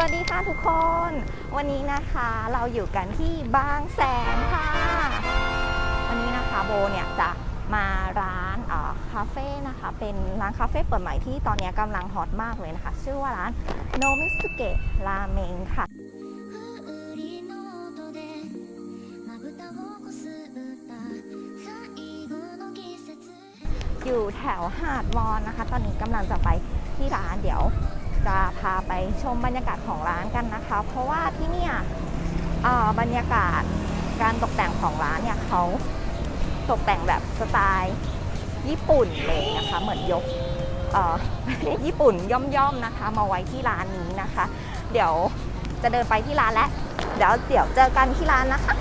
วัสดีค่ะทุกคน วันนี้นะคะเราอยู่กันที่บางแสนค่ะ วันนี้นะคะโบเนี่ยจะมาร้านอะคาเฟ่นะคะ เป็นร้านคาเฟ่เปิดใหม่ที่ตอนนี้กำลังฮอตมากเลยนะคะ ชื่อว่าร้านโนมิสเกะราเมงค่ะอยู่แถวหาดวอนนะคะ ตอนนี้กำลังจะไปที่ร้านเดี๋ยว จะพาไปชมบรรยากาศของร้านกันนะคะ เพราะว่าที่เนี่ยเอ่อบรรยากาศการตกแต่งของร้านเนี่ยเขาตกแต่งแบบสไตล์ญี่ปุ่นเลยนะคะ เหมือนยกเอ่อญี่ปุ่นย่อมๆนะคะ มาไว้ที่ร้านนี้นะคะ เดี๋ยวจะเดินไปที่ร้านแล้วเดี๋ยวเดี๋ยวเจอกันที่ร้านนะคะ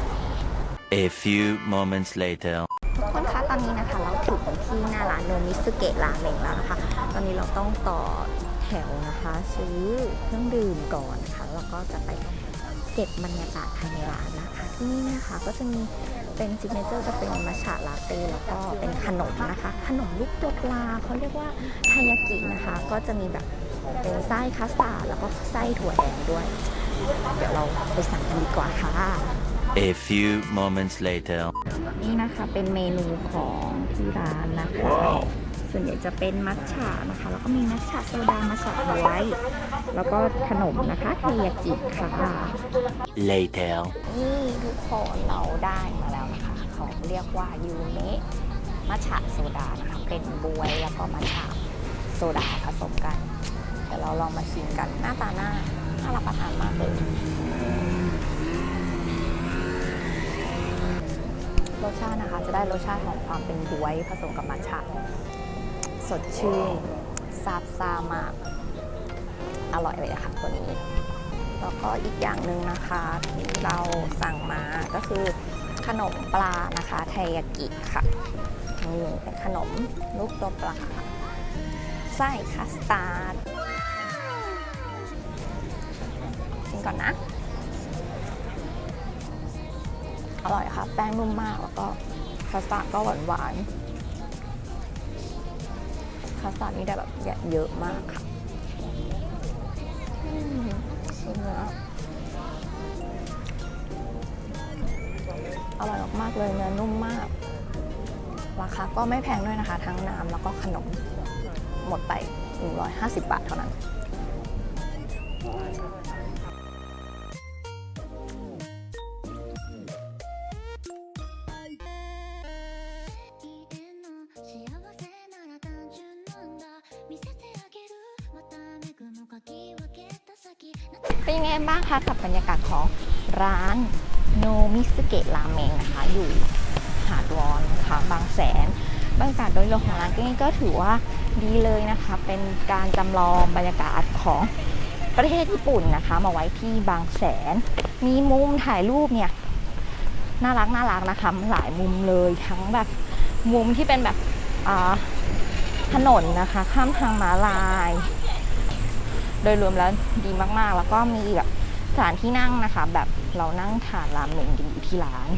A few moments later. ทุกคนคะตอนนี้นะคะ เราถึงที่หน้าร้านโนมิสุเกะราเมงแล้วนะคะ ตอนนี้เราต้องต่อแถวนะคะ ซื้อเครื่องดื่มก่อนนะคะแล้วก็จะไปเก็บบรรยากาศภายในร้านนะคะ ที่นี่นะคะก็จะมีเป็นซิกเนเจอร์จะเป็นมัชฉะลาเต้แล้วก็เป็นขนมนะคะ ขนมลูกตัวปลาเขาเรียกว่าไทยากินะคะ ก็จะมีแบบเป็นไส้คัสตาร์ดแล้วก็ไส้ถั่วแดงด้วย เดี๋ยวเราไปสั่งกันดีกว่าค่ะ A few moments later. นี่นะคะเป็นเมนูของที่ร้านนะคะ ส่วนใหญ่จะเป็นมัทฉะนะคะ แล้วก็มีมัทฉะโซดามัทฉะไว้ แล้วก็ขนมนะคะเทยากิค่ะ Later. นี่ทุกคนเราได้มาแล้วนะคะเขาเรียกว่ายูเนะมัทฉะโซดานะคะ เป็นบวยแล้วก็มัทฉะโซดาผสมกัน เดี๋ยวเราลองมาชิมกันหน้าตาหน้าน่ารับประทานมากเลยรสชาตินะคะจะได้รสชาติของความเป็นบวยผสมกับมัทฉะ สดชื่นซาบซ่ามาก อร่อยเลยค่ะตัวนี้ แล้วก็อีกอย่างหนึ่งนะคะที่เราสั่งมาก็คือขนมปลานะคะไทยากิค่ะนี่เป็นขนมลูกตัวปลาไส้คัสตาร์ดชิมก่อนนะ อร่อยค่ะ แป้งนุ่มมากแล้วก็คัสตาร์ดก็หวานหวานๆ คัสตาร์ดนี่ได้แบบเยอะมากค่ะอืมชิมเนื้ออร่อยมากๆเลยเนื้อนุ่มมาก ราคาก็ไม่แพงด้วยนะคะ ทั้งน้ำแล้วก็ขนมหมดไป 150 บาทเท่านั้น เป็นยังไงบ้างคะกับบรรยากาศของร้านโนมิสเกะราเมงนะคะ อยู่หาดวอนนะคะบางแสนบรรยากาศโดยรวมของร้านก็ถือว่าดีเลยนะคะ เป็นการจำลองบรรยากาศของประเทศญี่ปุ่นนะคะ มาไว้ที่บางแสน มีมุมถ่ายรูปเนี่ยน่ารักน่ารักนะคะหลายมุมเลยทั้งแบบมุมที่เป็นแบบถนนนะคะ ข้ามทางม้าลาย โดยรวมแล้วดีมากๆ แล้วก็มีแบบสถานที่นั่งนะคะ แบบเรานั่งทานรามเมงกันอยู่ที่ร้าน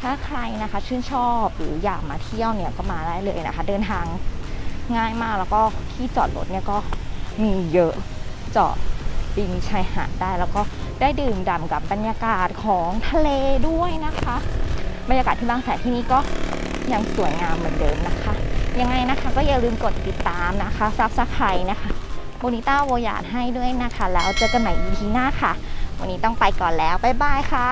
ถ้าใครนะคะชื่นชอบหรืออยากมาเที่ยวเนี่ยก็มาได้เลยนะคะ เดินทางง่ายมากแล้วก็ที่จอดรถเนี่ยก็มีเยอะจอดริมชายหาดได้แล้วก็ได้ดื่มด่ำกับบรรยากาศของทะเลด้วยนะคะ บรรยากาศที่บางแสนที่นี่ก็ยังสวยงามเหมือนเดิมนะคะ ยังไงนะคะก็อย่าลืมกดติดตามนะคะซับสไครนะคะ โบนิต้าโวยาดให้ด้วยนะคะ แล้วเจอกันใหม่ EP หน้าค่ะ วันนี้ต้องไปก่อนแล้ว บ๊ายบายค่ะ